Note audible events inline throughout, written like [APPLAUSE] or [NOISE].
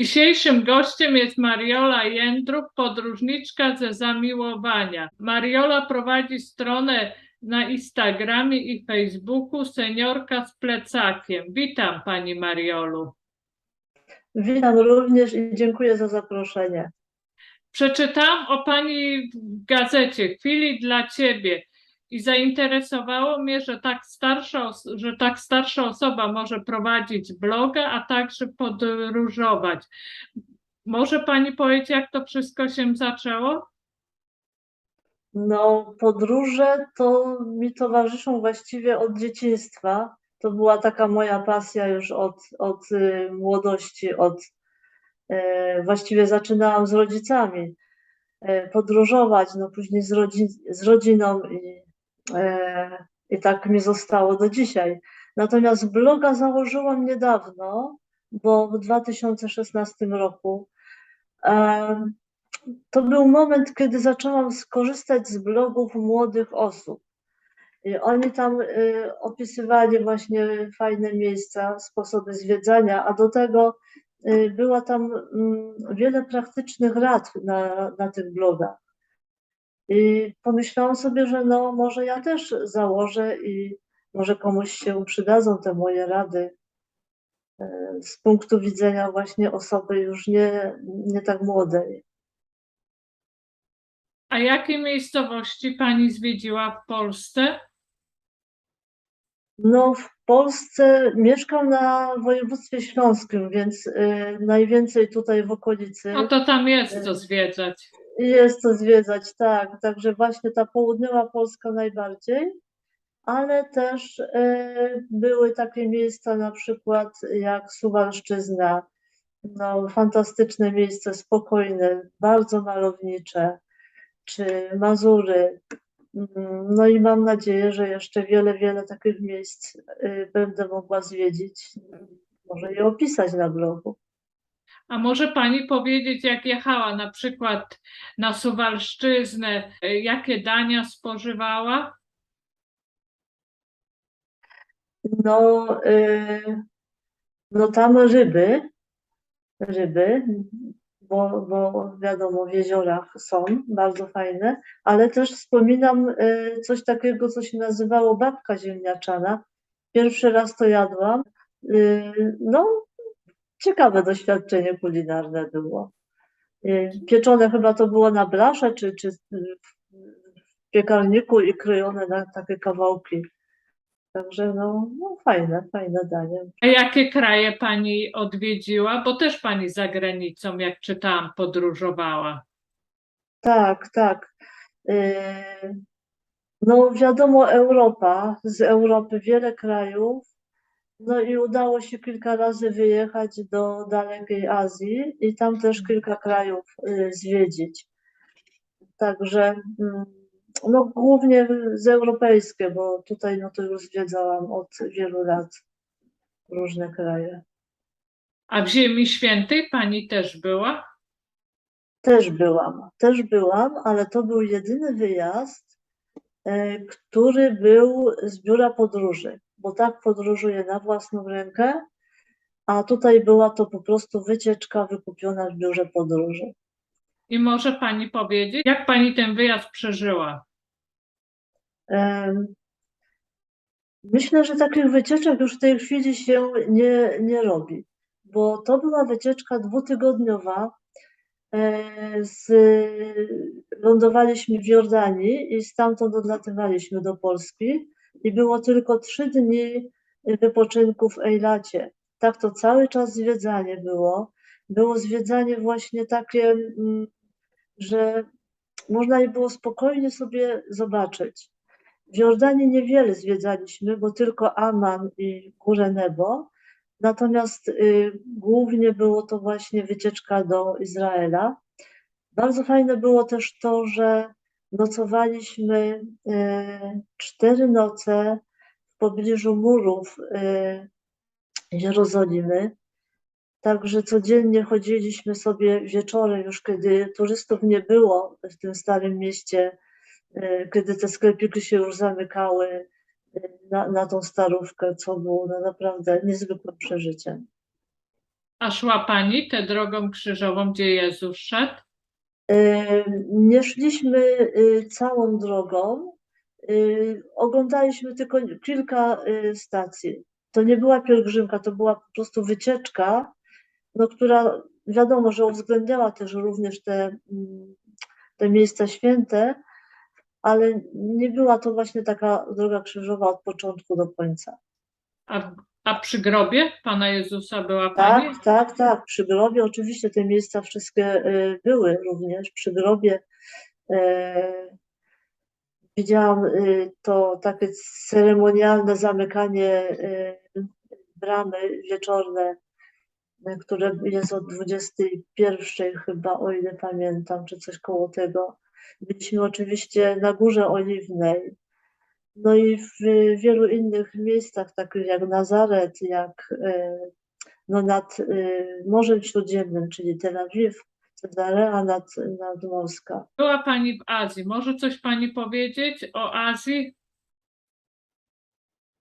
Dzisiejszym gościem jest Mariola Jędruk, podróżniczka ze zamiłowania. Mariola prowadzi stronę na Instagramie i Facebooku Seniorka z plecakiem. Witam Pani Mariolu. Witam również i dziękuję za zaproszenie. Przeczytałam o Pani w gazecie Chwili dla Ciebie i zainteresowało mnie, że tak, starsza, że tak starsza osoba może prowadzić bloga, a także podróżować. Może Pani powiedzieć, jak to wszystko się zaczęło? No, podróże to mi towarzyszą właściwie od dzieciństwa. To była taka moja pasja już od, od y, młodości, od e, właściwie zaczynałam z rodzicami e, podróżować, no później z, z rodziną i tak mi zostało do dzisiaj. Natomiast bloga założyłam niedawno, bo w 2016 roku. em, to był moment, kiedy zaczęłam skorzystać z blogów młodych osób. I oni tam y, opisywali właśnie fajne miejsca, sposoby zwiedzania, a do tego y, była tam mm, wiele praktycznych rad na, na tych blogach. I pomyślałam sobie, że no może ja też założę i może komuś się przydadzą te moje rady y, z punktu widzenia właśnie osoby już nie, nie tak młodej. A jakie miejscowości Pani zwiedziła w Polsce? No, w Polsce mieszkam na województwie śląskim, więc y, najwięcej tutaj w okolicy No to tam jest co zwiedzać. Jest co zwiedzać, tak. Także właśnie ta południowa Polska najbardziej, ale też y, były takie miejsca na przykład jak Suwalszczyzna, no, fantastyczne miejsce, spokojne, bardzo malownicze, czy Mazury. Mm, No i mam nadzieję, że jeszcze wiele, wiele takich miejsc y, będę mogła zwiedzić, może je opisać na blogu. A może Pani powiedzieć, jak jechała na przykład na Suwalszczyznę, y, jakie dania spożywała? No, y, no tam ryby, ryby, bo, bo wiadomo, w jeziorach są bardzo fajne, ale też wspominam y, coś takiego, co się nazywało babka ziemniaczana. Pierwszy raz to jadłam. No, ciekawe doświadczenie kulinarne było. Y, Pieczone chyba to było na blasze, czy, czy w piekarniku i krojone na takie kawałki. Także no, no fajne, fajne danie. A jakie kraje Pani odwiedziła? Bo też Pani za granicą, jak czytałam, podróżowała. Tak, tak. Yy, No wiadomo, Europa, z Europy wiele krajów. No i udało się kilka razy wyjechać do dalekiej Azji i tam też kilka krajów yy, zwiedzić. Także mm, no głównie z europejskie, bo tutaj no to już zwiedzałam od wielu lat różne kraje. A w Ziemi Świętej Pani też była? Też byłam, też byłam, ale to był jedyny wyjazd, e, który był z biura podróży, bo tak podróżuję na własną rękę, a tutaj była to po prostu wycieczka wykupiona w biurze podróży. I może Pani powiedzieć, jak Pani ten wyjazd przeżyła? Myślę, że takich wycieczek już w tej chwili się nie, nie robi, bo to była wycieczka dwutygodniowa. E, Z, lądowaliśmy w Jordanii i stamtąd odlatywaliśmy do Polski i było tylko trzy dni wypoczynku w Ejlacie. Tak to cały czas zwiedzanie było. Było zwiedzanie właśnie takie, mm, że można je było spokojnie sobie zobaczyć. W Jordanii niewiele zwiedzaliśmy, bo tylko Aman i Górę Nebo. Natomiast y, głównie było to właśnie wycieczka do Izraela. Bardzo fajne było też to, że nocowaliśmy y, cztery noce w pobliżu murów y, Jerozolimy. Także codziennie chodziliśmy sobie wieczorem, już kiedy turystów nie było w tym starym mieście, y, kiedy te sklepiki się już zamykały na, na tą starówkę, co było no naprawdę niezwykłym przeżyciem. A szła Pani tę drogą krzyżową, gdzie Jezus szedł? Nie szliśmy y, całą drogą. y, Oglądaliśmy tylko kilka y, stacji. To nie była pielgrzymka, to była po prostu wycieczka, no, która wiadomo, że uwzględniała też również te, mm, te miejsca święte, ale nie była to właśnie taka droga krzyżowa od początku do końca. A, a przy grobie Pana Jezusa była Pani? Tak, tak, tak. Przy grobie oczywiście te miejsca wszystkie y, były również. Przy grobie y, widziałam y, to takie ceremonialne zamykanie y, bramy wieczorne, które jest od 21 chyba, o ile pamiętam, czy coś koło tego. Byliśmy oczywiście na Górze Oliwnej. No i w wielu innych miejscach, takich jak Nazaret, jak y, no nad y, Morzem Śródziemnym, czyli Tel Awiw, Cezarea nad, nadmorska. Była Pani w Azji. Może coś Pani powiedzieć o Azji?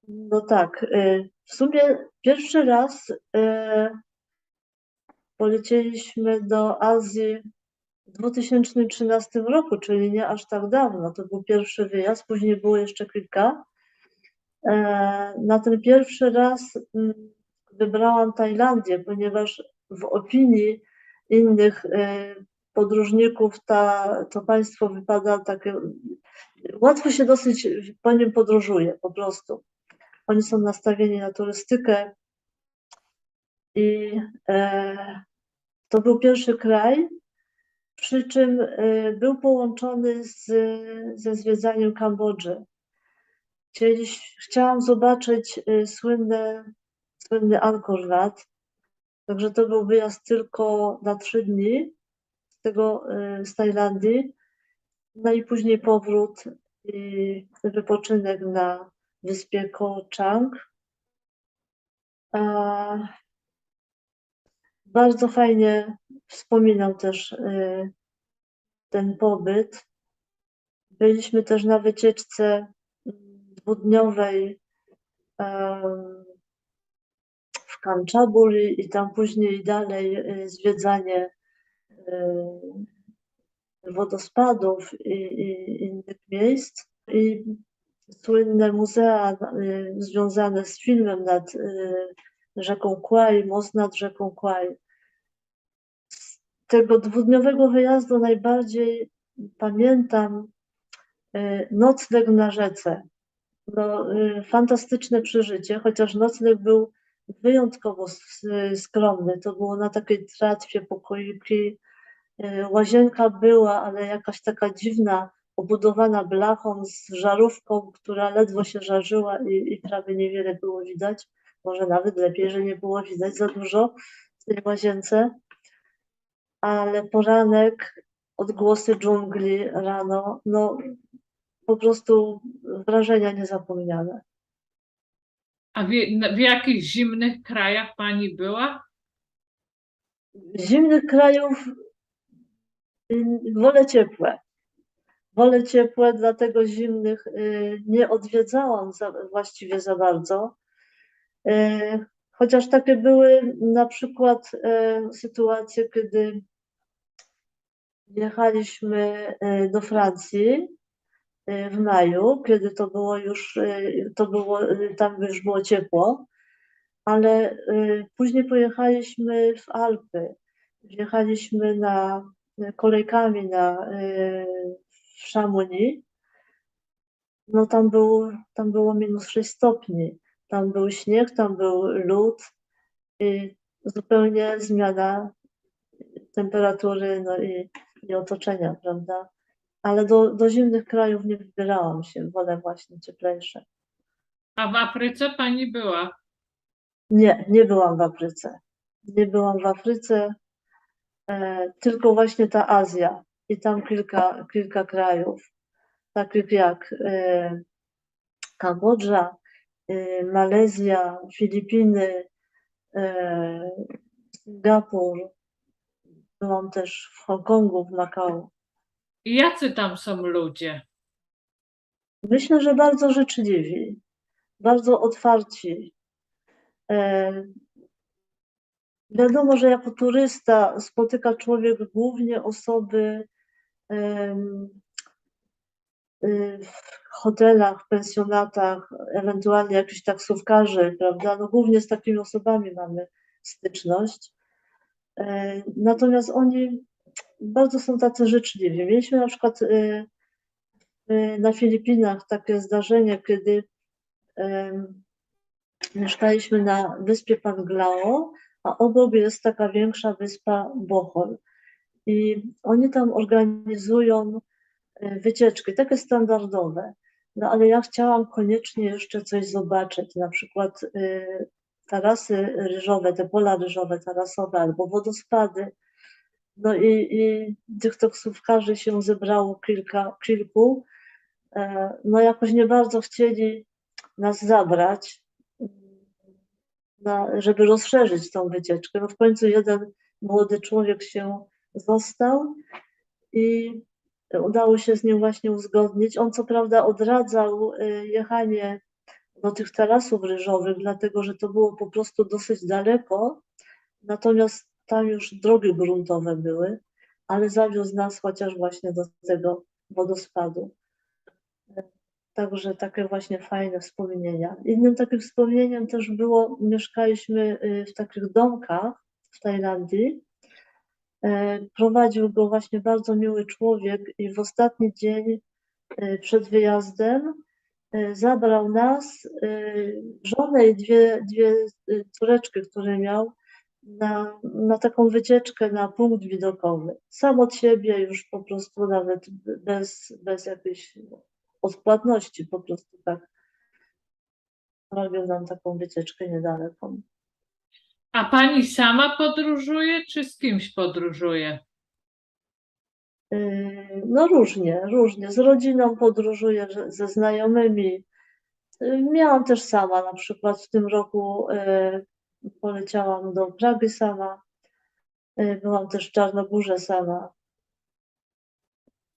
No tak, y, w sumie pierwszy raz polecieliśmy do Azji w 2013 roku, czyli nie aż tak dawno. To był pierwszy wyjazd, później było jeszcze kilka. E, Na ten pierwszy raz mm, wybrałam Tajlandię, ponieważ w opinii innych e, podróżników ta, to państwo wypada takie. Łatwo się dosyć po nim podróżuje, po prostu. Oni są nastawieni na turystykę i e, to był pierwszy kraj, przy czym e, był połączony z, ze zwiedzaniem Kambodży. Chciałam zobaczyć e, słynne, słynny Angkor Wat, także to był wyjazd tylko na trzy dni z tego, e, z Tajlandii, no i później powrót i wypoczynek na wyspie Koh Chang. Bardzo fajnie wspominał też y, ten pobyt. Byliśmy też na wycieczce mm, dwudniowej w Kanchaburi i tam później dalej y, zwiedzanie y, wodospadów i, innych miejsc. I słynne muzea związane z filmem nad rzeką Kwai, most nad rzeką Kwai. Tego dwudniowego wyjazdu najbardziej pamiętam y, nocleg na rzece. No, y, fantastyczne przeżycie, chociaż nocleg był wyjątkowo skromny. To było na takiej tratwie pokoiki. Y, Łazienka była, ale jakaś taka dziwna, obudowana blachą z żarówką, która ledwo się żarzyła i, i prawie niewiele było widać. Może nawet lepiej, że nie było widać za dużo w tej łazience. Ale poranek, odgłosy dżungli rano, no po prostu wrażenia niezapomniane. A w, w jakich zimnych krajach Pani była? zimnych krajów y, wolę ciepłe. Wolę ciepłe, dlatego zimnych y, nie odwiedzałam za, właściwie za bardzo. Y, Chociaż takie były na przykład y, sytuacje, kiedy jechaliśmy y, do Francji y, w maju, kiedy to było już, y, to było, tam już było ciepło, ale później pojechaliśmy w Alpy. Wjechaliśmy na kolejkami na w Chamonix. No tam był, tam było minus 6 stopni. Tam był śnieg, tam był lód i zupełnie zmiana temperatury no i, i otoczenia, prawda? Ale do, do zimnych krajów nie wybierałam się, wolę właśnie cieplejsze. A w Afryce Pani była? Nie, nie byłam w Afryce. Nie byłam w Afryce, e, tylko właśnie ta Azja i tam kilka, kilka krajów, takich jak e, Kambodża, e, Malezja, Filipiny, e, Singapur. Byłam też w Hongkongu, w Makao. I jacy tam są ludzie? Myślę, że bardzo życzliwi, bardzo otwarci. E, Wiadomo, że jako turysta spotyka człowiek głównie osoby em, y, w hotelach, pensjonatach, ewentualnie jakichś taksówkarzy, prawda? No głównie z takimi osobami mamy styczność. E, Natomiast oni bardzo są tacy życzliwi. Mieliśmy na przykład y, y, na Filipinach takie zdarzenie, kiedy mieszkaliśmy na wyspie Panglao, a obok jest taka większa wyspa Bohol. I oni tam organizują e, wycieczki, takie standardowe. No ale ja chciałam koniecznie jeszcze coś zobaczyć, na przykład e, tarasy ryżowe, te pola ryżowe, tarasowe albo wodospady. No i, i tych taksówkarzy się zebrało kilka, kilku. E, No jakoś nie bardzo chcieli nas zabrać, na, żeby rozszerzyć tą wycieczkę. No w końcu jeden młody człowiek się został i udało się z nim właśnie uzgodnić. On co prawda odradzał y, jechanie do tych tarasów ryżowych, dlatego że to było po prostu dosyć daleko, natomiast tam już drogi gruntowe były, ale zawiózł nas chociaż właśnie do tego wodospadu. Także takie właśnie fajne wspomnienia. Innym takim wspomnieniem też było, mieszkaliśmy y, w takich domkach w Tajlandii. E, Prowadził go właśnie bardzo miły człowiek i w ostatni dzień y, przed wyjazdem zabrał nas, y, żonę i dwie, dwie y, córeczki, które miał, na, na taką wycieczkę na punkt widokowy. Sam od siebie już po prostu nawet bez, bez jakiejś odpłatności, po prostu tak. Robił nam taką wycieczkę niedaleką. A pani sama podróżuje, czy z kimś podróżuje? No różnie, różnie. Z rodziną podróżuję, ze znajomymi. Miałam też sama, na przykład w tym roku yy, poleciałam do Pragi sama. Yy, Byłam też w Czarnogórze sama.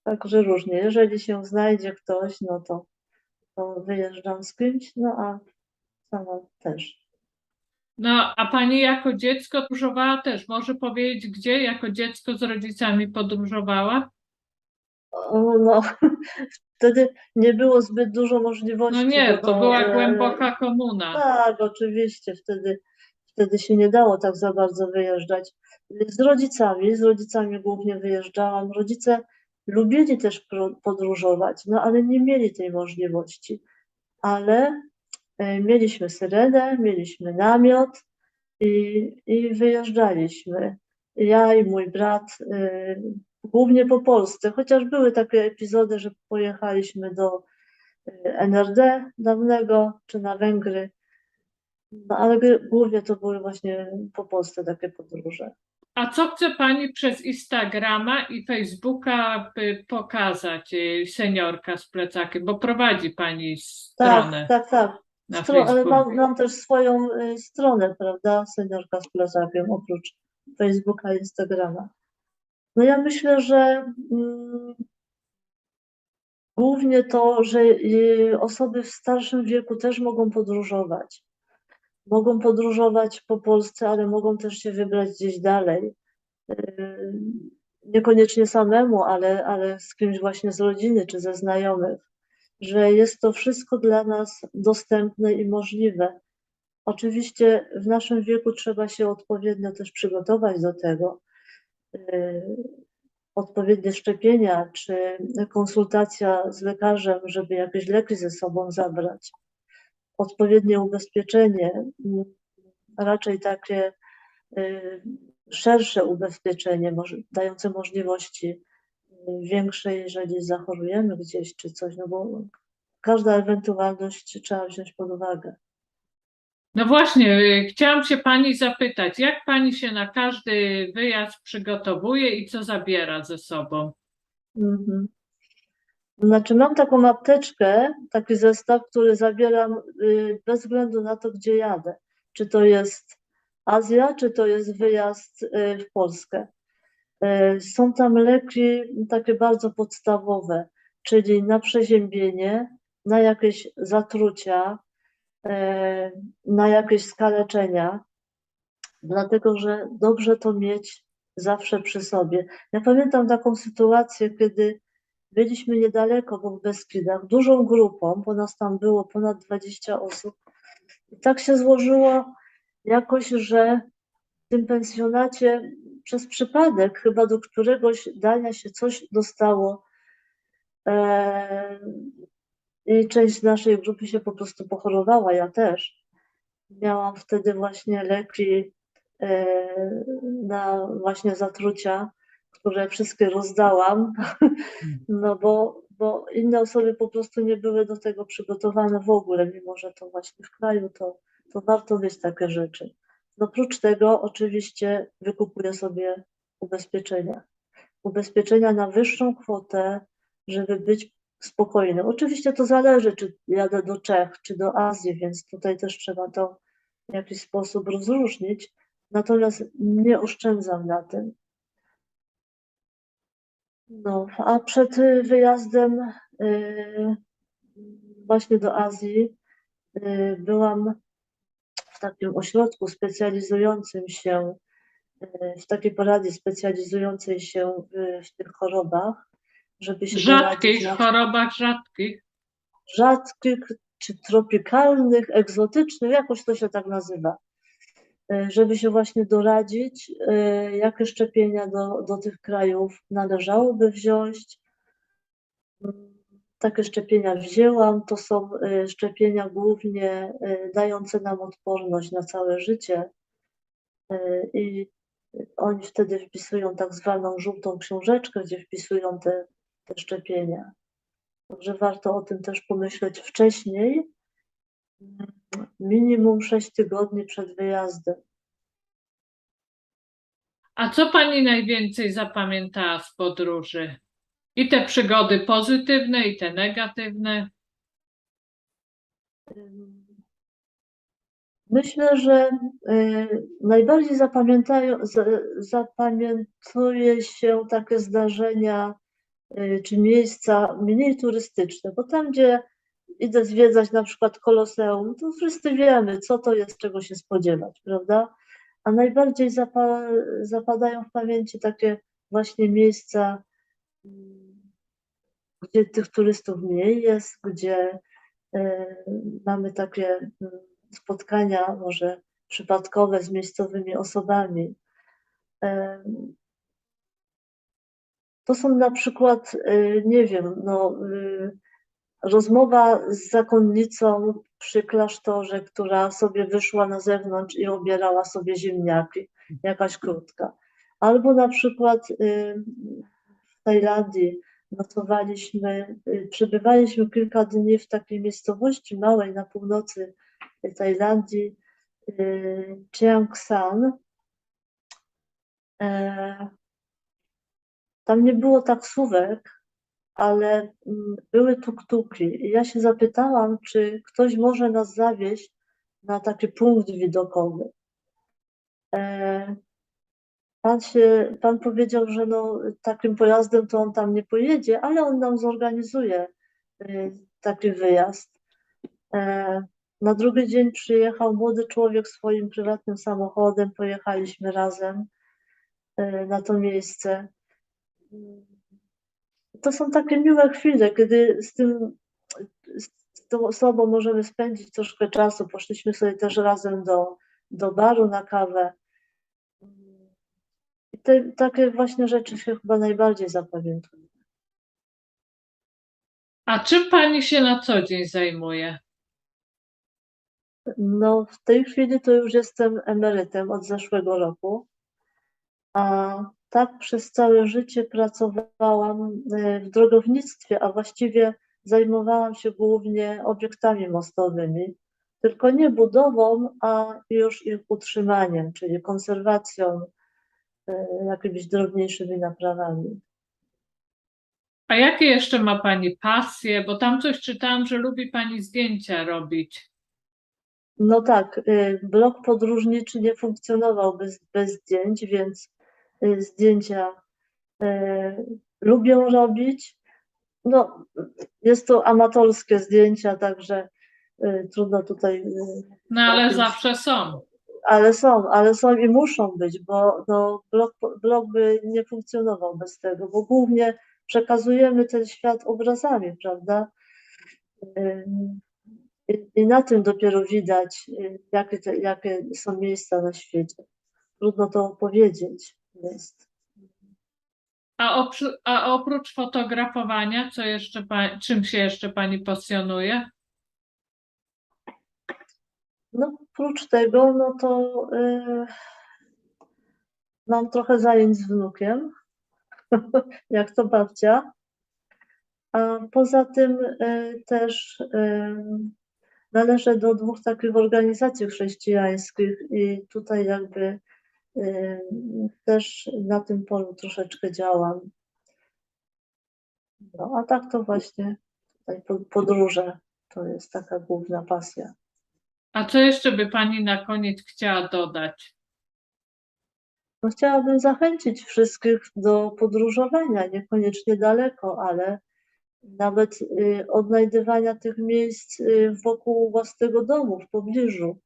Także różnie. Jeżeli się znajdzie ktoś, no to, to wyjeżdżam z kimś, no a sama też. No, a pani jako dziecko podróżowała też. Może powiedzieć, gdzie jako dziecko z rodzicami podróżowała? O, No, [LAUGHS] wtedy nie było zbyt dużo możliwości. No nie, bo to była e, głęboka komuna. Tak, oczywiście, wtedy, wtedy się nie dało tak za bardzo wyjeżdżać. Z rodzicami, z rodzicami głównie wyjeżdżałam. Rodzice lubili też pro- podróżować, no ale nie mieli tej możliwości. Ale mieliśmy syrenę, mieliśmy namiot i, i wyjeżdżaliśmy. Ja i mój brat, e, głównie po Polsce, chociaż były takie epizody, że pojechaliśmy do e, NRD dawnego czy na Węgry. No ale głównie to były właśnie po Polsce takie podróże. A co chce pani przez Instagrama i Facebooka pokazać, seniorka z plecakiem? Bo prowadzi pani stronę Tak, tak, tak. Na Stro, ale mam, mam też swoją y, stronę, prawda? Seniorka z plecakiem, oprócz Facebooka i Instagrama. No ja myślę, że mm, głównie to, że y, osoby w starszym wieku też mogą podróżować. Mogą podróżować po Polsce, ale mogą też się wybrać gdzieś dalej. Y, Niekoniecznie samemu, ale, ale z kimś właśnie z rodziny czy ze znajomych, że jest to wszystko dla nas dostępne i możliwe. Oczywiście w naszym wieku trzeba się odpowiednio też przygotować do tego. Y, Odpowiednie szczepienia czy konsultacja z lekarzem, żeby jakieś leki ze sobą zabrać. Odpowiednie ubezpieczenie, raczej takie y, szersze ubezpieczenie, dające możliwości większe, jeżeli zachorujemy gdzieś czy coś, no bo każda ewentualność trzeba wziąć pod uwagę. No właśnie, y, chciałam się pani zapytać, jak pani się na każdy wyjazd przygotowuje i co zabiera ze sobą? Mhm. Znaczy, mam taką apteczkę, taki zestaw, który zabieram y, bez względu na to, gdzie jadę. Czy to jest Azja, czy to jest wyjazd y, w Polskę. Y, Są tam leki takie bardzo podstawowe, czyli na przeziębienie, na jakieś zatrucia, y, na jakieś skaleczenia. dlatego że dobrze to mieć zawsze przy sobie. Ja pamiętam taką sytuację, kiedy byliśmy niedaleko, bo w Beskidach, dużą grupą, bo nas tam było ponad 20 osób. I tak się złożyło jakoś, że tym pensjonacie przez przypadek chyba do któregoś dania się coś dostało. e, I część naszej grupy się po prostu pochorowała, ja też. Miałam wtedy właśnie leki e, na właśnie zatrucia, które wszystkie rozdałam, [LAUGHS] no bo, bo inne osoby po prostu nie były do tego przygotowane w ogóle, mimo że to właśnie w kraju to, to warto mieć takie rzeczy. No oprócz tego oczywiście wykupuję sobie ubezpieczenia. Ubezpieczenia na wyższą kwotę, żeby być spokojnym. Oczywiście to zależy, czy jadę do Czech, czy do Azji, więc tutaj też trzeba to w jakiś sposób rozróżnić. Natomiast nie oszczędzam na tym. No, a przed wyjazdem y, właśnie do Azji y, byłam w takim ośrodku specjalizującym się, y, w takiej poradzie specjalizującej się w, w tych chorobach, żeby się Rzadkich, na chorobach rzadkich. rzadkich czy tropikalnych, egzotycznych, jakoś to się tak nazywa, y, żeby się właśnie doradzić, jakie szczepienia do, do tych krajów należałoby wziąć. Takie szczepienia wzięłam. To są y, szczepienia głównie y, dające nam odporność na całe życie. Y, I oni wtedy wpisują tak zwaną żółtą książeczkę, gdzie wpisują te, te szczepienia. Także warto o tym też pomyśleć wcześniej, minimum 6 tygodni przed wyjazdem. A co pani najwięcej zapamiętała z podróży? I te przygody pozytywne, i te negatywne. Myślę, że y, najbardziej zapamiętają, za- zapamiętuje się takie zdarzenia y, czy miejsca mniej turystyczne, bo tam, gdzie idę zwiedzać na przykład Koloseum, to wszyscy wiemy, co to jest, czego się spodziewać, prawda? A najbardziej zapa zapadają w pamięci takie właśnie miejsca, mm, gdzie tych turystów mniej jest, gdzie e, mamy takie mm, spotkania może przypadkowe z miejscowymi osobami. E, To są na przykład, e, nie wiem, no, rozmowa z zakonnicą przy klasztorze, która sobie wyszła na zewnątrz i obierała sobie ziemniaki, jakaś krótka. Albo na przykład w Tajlandii nocowaliśmy, y, przebywaliśmy kilka dni w takiej miejscowości małej na północy Tajlandii, y, Chiang San. E, Tam nie było taksówek, ale mm, były tuktuki. I ja się zapytałam, czy ktoś może nas zawieźć na taki punkt widokowy. Pan, się, pan powiedział, że no, takim pojazdem to on tam nie pojedzie, ale on nam zorganizuje y, taki wyjazd. E, Na drugi dzień przyjechał młody człowiek swoim prywatnym samochodem, pojechaliśmy razem e, na to miejsce. To są takie miłe chwile, kiedy z tym, z tą osobą możemy spędzić troszkę czasu. Poszliśmy sobie też razem do, do baru na kawę. Te, takie właśnie rzeczy się chyba najbardziej zapamiętują. A czym pani się na co dzień zajmuje? No, w tej chwili to już jestem emerytem od zeszłego roku, a tak przez całe życie pracowałam e, w drogownictwie, a właściwie zajmowałam się głównie obiektami mostowymi, tylko nie budową, a już ich utrzymaniem, czyli konserwacją, jakimiś drobniejszymi naprawami. A jakie jeszcze ma pani pasje? Bo tam coś czytałam, że lubi pani zdjęcia robić. No tak, y, blog podróżniczy nie funkcjonował bez, bez zdjęć, więc y, zdjęcia y, lubię robić. No, jest to amatorskie zdjęcia, także y, trudno tutaj. No ale jakimś- zawsze są. Ale są, ale są i muszą być, bo no, blog, blog by nie funkcjonował bez tego, bo głównie przekazujemy ten świat obrazami, prawda? Ym, I, na tym dopiero widać, y, jakie, te, jakie są miejsca na świecie. Trudno to opowiedzieć jest. A, oprzu- a oprócz fotografowania, co jeszcze czym się jeszcze pani pasjonuje? No, oprócz tego, no to y, mam trochę zajęć z wnukiem, [LAUGHS] jak to babcia. A poza tym y, też y, należę do dwóch takich organizacji chrześcijańskich i tutaj jakby y, też na tym polu troszeczkę działam. No, a tak to właśnie tutaj po- podróże to jest taka główna pasja. A co jeszcze by pani na koniec chciała dodać? No, chciałabym zachęcić wszystkich do podróżowania, niekoniecznie daleko, ale nawet y, odnajdywania tych miejsc y, wokół własnego domu, w pobliżu.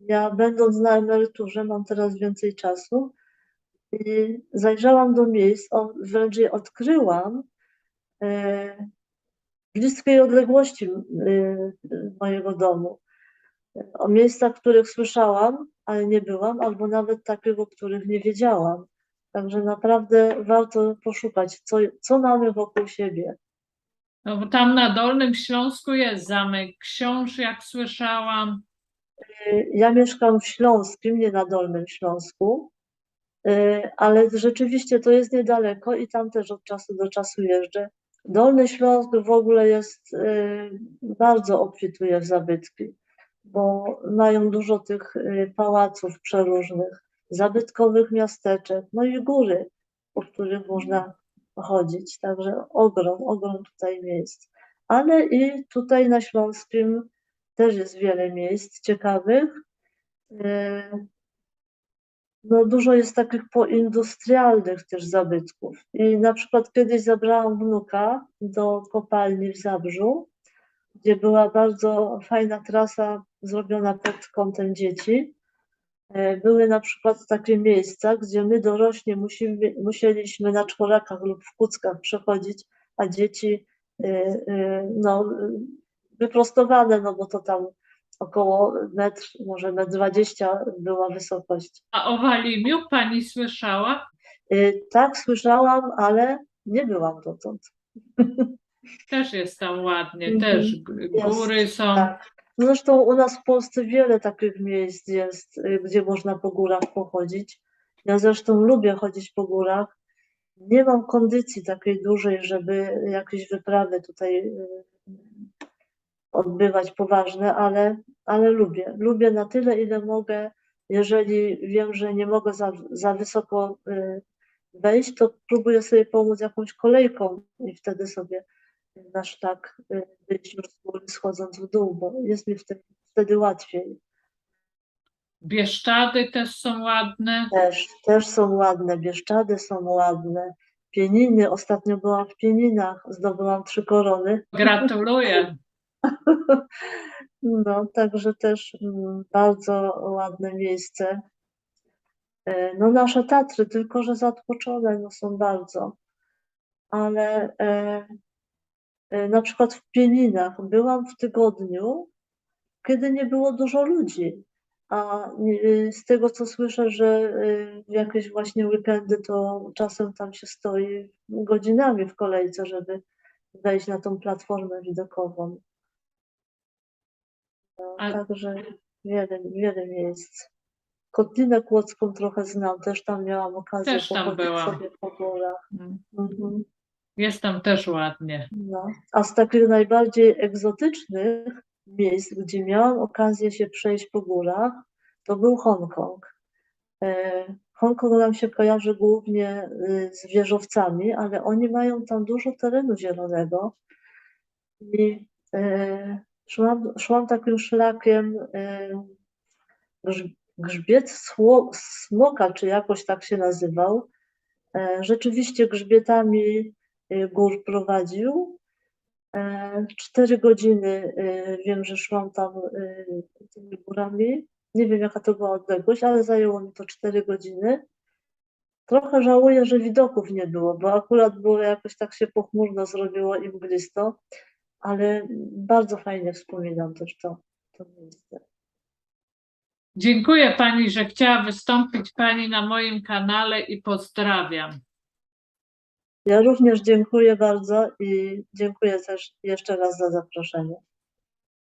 Ja, będąc na emeryturze, mam teraz więcej czasu i zajrzałam do miejsc, o, wręcz je odkryłam y, w bliskiej odległości y, mojego domu. O miejscach, których słyszałam, ale nie byłam, albo nawet takich, o których nie wiedziałam. Także naprawdę warto poszukać, co, co mamy wokół siebie. No bo tam na Dolnym Śląsku jest Zamek Książ, jak słyszałam. Y, Ja mieszkam w Śląskim, nie na Dolnym Śląsku, y, ale rzeczywiście to jest niedaleko i tam też od czasu do czasu jeżdżę. Dolny Śląsk w ogóle jest, y, bardzo obfituje w zabytki, bo mają dużo tych y, pałaców przeróżnych, zabytkowych miasteczek, no i góry, po których można chodzić. Także ogrom, ogrom tutaj miejsc. Ale i tutaj na Śląskim też jest wiele miejsc ciekawych. Yy, No, dużo jest takich poindustrialnych też zabytków. I na przykład kiedyś zabrałam wnuka do kopalni w Zabrzu, gdzie była bardzo fajna trasa zrobiona pod kątem dzieci. Yy, Były na przykład takie miejsca, gdzie my dorośli musimy, musieliśmy na czworakach lub w kuckach przechodzić, a dzieci yy, yy, no, wyprostowane, no bo to tam około metr, może metr dwadzieścia była wysokość. A o Walimiu pani słyszała? Tak, słyszałam, ale nie byłam dotąd. Też jest tam ładnie, Mhm. też góry są. tak. Zresztą u nas w Polsce wiele takich miejsc jest, y, gdzie można po górach pochodzić. Ja zresztą lubię chodzić po górach. Nie mam kondycji takiej dużej, żeby jakieś wyprawy tutaj y, odbywać poważne, ale, ale lubię. Lubię na tyle, ile mogę. Jeżeli wiem, że nie mogę za, za wysoko y, wejść, to próbuję sobie pomóc jakąś kolejką i wtedy sobie na sztak y, wyjść już z góry, schodząc w dół, bo jest mi wtedy, wtedy łatwiej. Bieszczady też są ładne. Też, też są ładne, Bieszczady są ładne, Pieniny, ostatnio byłam w Pieninach, zdobyłam trzy korony. Gratuluję. [LAUGHS] No, także też mm, bardzo ładne miejsce. E, No, nasze Tatry, tylko że zatłoczone no, są bardzo. Ale e, na przykład w Pieninach byłam w tygodniu, kiedy nie było dużo ludzi. A nie- z tego, co słyszę, że w jakieś właśnie weekendy, to czasem tam się stoi godzinami w kolejce, żeby wejść na tą platformę widokową. No, A- Także wiele, wiele miejsc. Kotlinę Kłodzką trochę znam, też tam miałam okazję Też tam sobie po górach. Mhm. Jest tam też ładnie. No. A z takich najbardziej egzotycznych miejsc, gdzie miałam okazję się przejść po górach, to był Hongkong. E, Hongkong nam się kojarzy głównie y, z wieżowcami, ale oni mają tam dużo terenu zielonego. I e, szłam, szłam takim szlakiem grz- grzbiet smoka, czy jakoś tak się nazywał. E, Rzeczywiście grzbietami y, gór prowadził. E, Cztery godziny y, wiem, że szłam tam y, tymi górami Nie wiem, jaka to była odległość, ale zajęło mi to 4 godziny. Trochę żałuję, że widoków nie było, bo akurat było jakoś tak się pochmurno zrobiło i mglisto, ale bardzo fajnie wspominam też to, to miejsce. Dziękuję Pani, że chciała wystąpić Pani na moim kanale i pozdrawiam. Ja również dziękuję bardzo i dziękuję też jeszcze raz za zaproszenie.